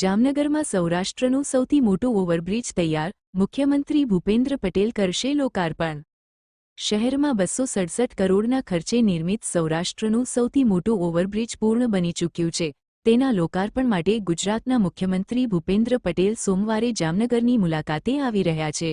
જામનગરમાં સૌરાષ્ટ્રનું સૌથી મોટું ઓવરબ્રિજ તૈયાર, મુખ્યમંત્રી ભૂપેન્દ્ર પટેલ કરશે લોકાર્પણ. શહેરમાં બસો સડસઠ કરોડના ખર્ચે નિર્મિત સૌરાષ્ટ્રનું સૌથી મોટું ઓવરબ્રિજ પૂર્ણ બની ચૂક્યું છે. તેના લોકાર્પણ માટે ગુજરાતના મુખ્યમંત્રી ભૂપેન્દ્ર પટેલ સોમવારે જામનગરની મુલાકાતે આવી રહ્યા છે.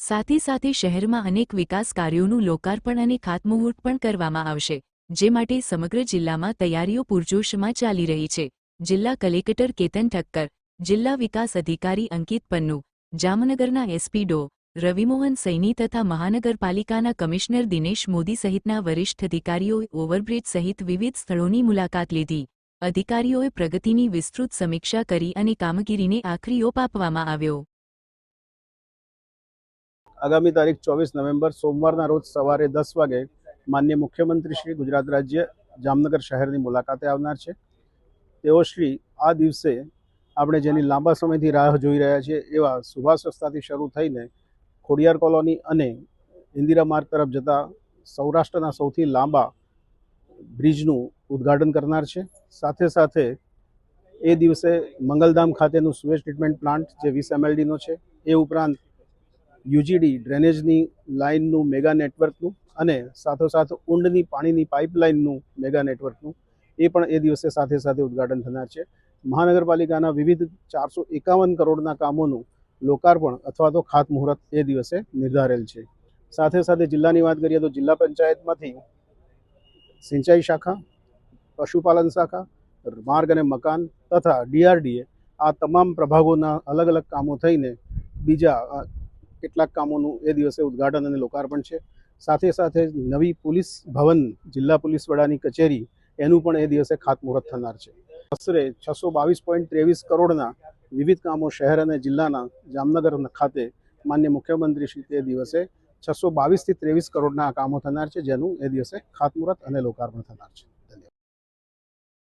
સાથે સાથે શહેરમાં અનેક વિકાસ કાર્યોનું લોકાર્પણ અને ખાતમુહૂર્ત પણ કરવામાં આવશે, જે માટે સમગ્ર જિલ્લામાં તૈયારીઓ પૂરજોશમાં ચાલી રહી છે. જિલ્લા કલેક્ટર કેતન ઠક્કર, જિલ્લા વિકાસ અધિકારી અંકિત પન્નુ, જામનગરના એસપી ડો. રવિમોહન સૈની તથા મહાનગરપાલિકાના કમિશનર દિનેશ મોદી સહિતના વરિષ્ઠ અધિકારીઓએ ઓવરબ્રિજ સહિત વિવિધ સ્થળોની મુલાકાત લીધી. અધિકારીઓએ પ્રગતિની વિસ્તૃત સમીક્ષા કરી અને કામગીરીને આખરી ઓપ આપવામાં આવ્યો. આગામી તારીખ ચોવીસ નવેમ્બર સોમવારના રોજ સવારે દસ વાગે માન્ય મુખ્યમંત્રી શ્રી ગુજરાત રાજ્ય જામનગર શહેરની મુલાકાતે આવનાર છે. તેઓ શ્રી આ દિવસે આપણે જેની લાંબા સમયથી રાહ જોઈ રહ્યા છીએ એવા સુભાષ રસ્તાથી શરૂ થઈને ખોડિયાર કોલોની અને ઇન્દિરા માર્ગ તરફ જતા સૌરાષ્ટ્રના સૌથી લાંબા બ્રિજનું ઉદ્ઘાટન કરનાર છે. સાથે સાથે એ દિવસે મંગલધામ ખાતેનું સુએજ ટ્રીટમેન્ટ પ્લાન્ટ જે વીસ એમએલડીનો છે, એ ઉપરાંત યુજીડી ડ્રેનેજની લાઇનનું મેગા નેટવર્કનું અને સાથોસાથ ઊંડની પાણીની પાઇપલાઇનનું મેગા નેટવર્કનું એ પણ એ દિવસે સાથે સાથે ઉદ્ઘાટન થનાર છે. મહાનગરપાલિકાના વિવિધ ચારસો એકાવન કરોડના કામોનું લોકાર્પણ અથવા તો ખાતમુહૂર્ત એ દિવસે નિર્ધારેલ છે. સાથે સાથે જિલ્લાની વાત કરીએ તો જિલ્લા પંચાયતમાંથી સિંચાઈ શાખા, પશુપાલન શાખા, માર્ગ અને મકાન તથા ડીઆરડીએ આ તમામ પ્રભાગોના અલગ અલગ કામો થઈને બીજા કેટલાક કામોનું એ દિવસે ઉદ્ઘાટન અને લોકાર્પણ છે. સાથે સાથે નવી પોલીસ ભવન જિલ્લા પોલીસ વડાની કચેરી એનું પણ એ દિવસે ખાતમુહૂર્ત થનાર છે. આશરે છસો બાવીસ પોઈન્ટ ત્રેવીસ કરોડના વિવિધ કામો શહેર અને જિલ્લાના જામનગર ખાતે માન્ય મુખ્યમંત્રી શ્રી તે દિવસે છસો બાવીસથી ત્રેવીસ કરોડના કામો થનાર છે, જેનું એ દિવસે ખાતમુહૂર્ત અને લોકાર્પણ થનાર છે.